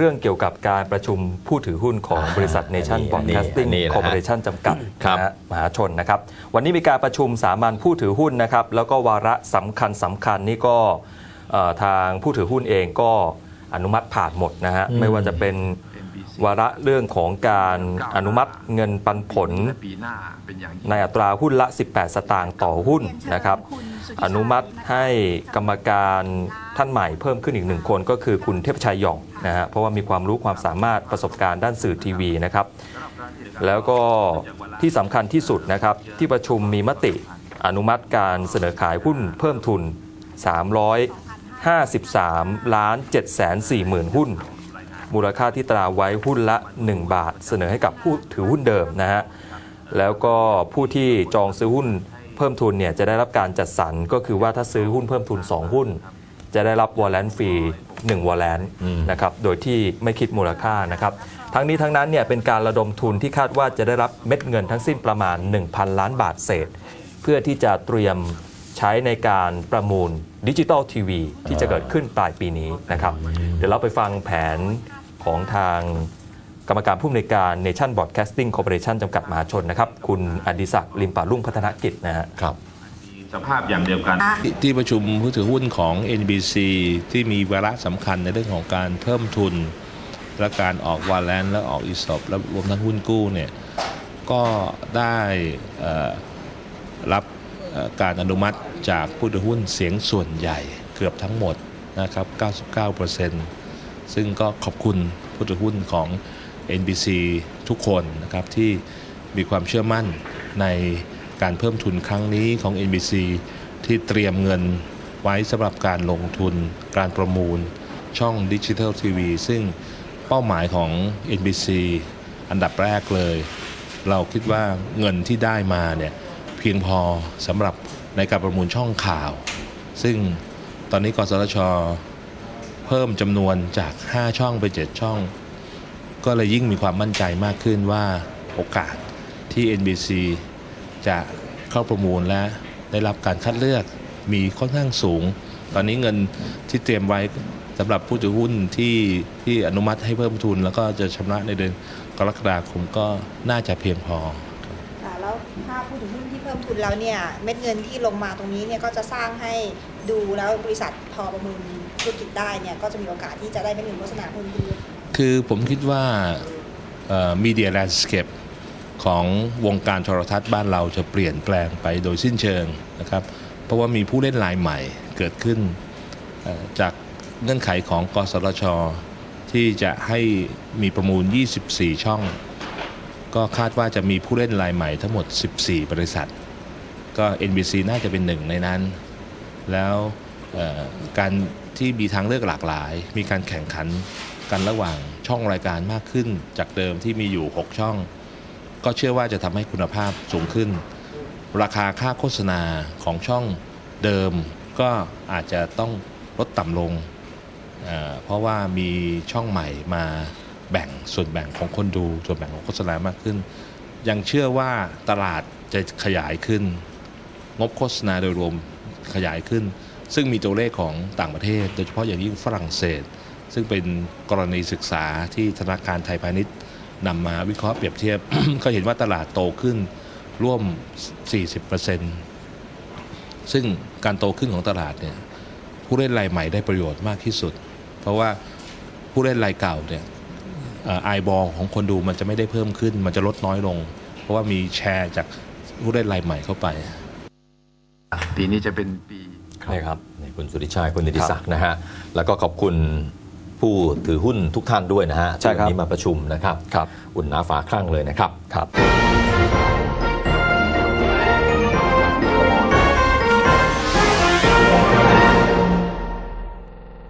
มีเรื่องเกี่ยวกับการประชุมผู้ถือหุ้นของอ่าบริษัท Nation อันนี้ Broadcasting อันนี้นะฮะ Corporation จำกัดครับนะฮะมหาชนนะครับ วันนี้มีการประชุมสามัญผู้ถือหุ้นนะครับ แล้วก็วาระสำคัญสำคัญนี่ก็เอ่อทางผู้ถือหุ้นเองก็อนุมัติผ่านหมดนะฮะอืมไม่ว่าจะเป็นวาระเรื่องของการอนุมัติเงินปันผลปีหน้าเป็นอย่างยิ่งในอัตราหุ้นละ 18 สตางค์ต่อหุ้นนะครับ อนุมัติให้กรรมการท่านใหม่เพิ่มขึ้นอีกหนึ่งคนก็คือคุณเทพชัยหยองนะฮะเพราะว่ามีความรู้ความสามารถประสบการณ์ด้านสื่อทีวีนะครับ แล้วก็ที่สำคัญที่สุดนะครับที่ประชุมมีมติอนุมัติการเสนอขายหุ้นเพิ่มทุน 353 ล้าน7แสน4หมื่นหุ้น มูลค่าที่ตราไว้หุ้นละ 1 บาท เสนอให้กับผู้ถือหุ้นเดิมนะฮะแล้วก็ผู้ที่จองซื้อหุ้น เพิ่มทุนเนี่ยจะได้รับการจัดสรรก็คือว่าถ้าซื้อหุ้นเพิ่มทุน 2 หุ้น จะได้รับวอลเลนฟรี1วอลเลนอืมนะครับโดยที่ไม่คิดมูลค่านะครับทั้งนี้ทั้งนั้นเนี่ยเป็นการระดมทุนที่คาดว่าจะได้รับเม็ดเงินทั้งสิ้นประมาณ 1,000 ล้านบาทเศษ เพื่อที่จะเตรียมใช้ในการประมูลดิจิตอลทีวีที่จะเกิดขึ้นปลายปีนี้นะครับเดี๋ยวเราไปฟังแผนของทาง กรรมการผู้อำนวยการ Nation Broadcasting Corporation จำกัดมหาชนนะครับ คุณอดิศักดิ์ลิมป่าลุ่งพัฒนกิจนะฮะครับ สภาพอย่างเดียวกัน ที่ที่ประชุมผู้ถือหุ้นของ NBC ที่มีวาระสำคัญในเรื่องของการเพิ่มทุน และการออกวาแลนและออกอีสอบและรวมทั้งหุ้นกู้เนี่ยก็ได้เอ่อรับเอ่อการอนุมัติจากผู้ถือหุ้นเสียงส่วนใหญ่เกือบทั้งหมดนะครับ 99%ซึ่งก็ขอบคุณผู้ถือหุ้นของ NBC ทุกคนนะครับที่มีความเชื่อมั่นในการเพิ่มทุนครั้งนี้ของ NBC ที่เตรียมเงินไว้สำหรับการลงทุนการประมูลช่องดิจิทัลทีวีซึ่งเป้าหมายของ NBC อันดับแรกเลย เราคิดว่าเงินที่ได้มาเนี่ยเพียงพอสำหรับในการประมูลช่องข่าว ซึ่งตอนนี้กสทช เพิ่มจำนวนจาก 5 ช่องไป 7 ช่อง ก็เลยยิ่งมีความมั่นใจมากขึ้นว่าโอกาสที่ NBC จะเข้าประมูลและได้รับการคัดเลือกมีค่อนข้างสูง ตอนนี้เงินที่เตรียมไว้สำหรับผู้ถือหุ้นที่ที่อนุมัติให้เพิ่มทุน แล้วก็จะชำระในเดือนกรกฎาคมก็น่าจะเพียงพอค่ะแล้วถ้าพูดถึงหุ้นที่เพิ่มทุนแล้วเนี่ยเม็ดเงินที่ลงมาตรงนี้เนี่ยก็จะสร้างให้ดูแล้วบริษัทพอประมูลธุรกิจได้เนี่ยก็จะมีโอกาสที่จะได้เม็ดเงินโฆษณาเพิ่มขึ้นด้วย คือผมคิดว่ามีเดียแลนด์สเคปของวงการโทรทัศน์บ้านเราจะเปลี่ยนแปลงไปโดยสิ้นเชิงนะครับ เพราะว่ามีผู้เล่นรายใหม่เกิดขึ้นจากเงื่อนไขของกสทช ที่จะให้มีประมูล 24 ช่อง ก็คาดว่าจะมีผู้เล่นรายใหม่ทั้งหมด 14 บริษัท ก็ NBC น่าจะเป็นหนึ่งในนั้น แล้วการที่มีทางเลือกหลากหลาย มีการแข่งขัน กันระหว่างช่องรายการมากขึ้น จากเดิมที่มีอยู่ 6 ช่อง ก็เชื่อว่าจะทำให้คุณภาพสูงขึ้น ราคาค่าโฆษณาของช่องเดิมก็อาจจะต้องลดต่ำลงเเพราะว่ามีช่องใหม่มาแบ่งส่วนแบ่งของคนดูส่วนแบ่งของโฆษณามากขึ้น ยังเชื่อว่าตลาดจะขยายขึ้น งบโฆษณาโดยรวมขยายขึ้น ซึ่งมีตัวเลขของต่างประเทศ โดยเฉพาะอย่างยิ่งฝรั่งเศส ซึ่งเป็นกรณีศึกษาที่ธนาคารไทยพาณิชย์นำมาวิเคราะห์เปรียบเทียบ ก็เห็นว่าตลาดโตขึ้นร่วม 40%ซึ่งการโตขึ้นของตลาดเนี่ยผู้เล่นรายใหม่ได้ประโยชน์มากที่สุด เพราะว่าผู้เล่นรายเก่าเนี่ยไอบอลของคนดูมันจะไม่ได้เพิ่มขึ้น มันจะลดน้อยลง เพราะว่ามีแชร์จากผู้เล่นรายใหม่เข้าไป ปีนี้จะเป็นปีใช่ครับนี่คุณสุริชัยคุณนิติศักดิ์นะฮะ แล้วก็ขอบคุณ ผู้ถือหุ้นทุกท่านด้วยนะฮะใช่ครับ ที่วันนี้มาประชุมนะครับครับอุ่นหนาฝาคลั่งเลยนะครับ ครับ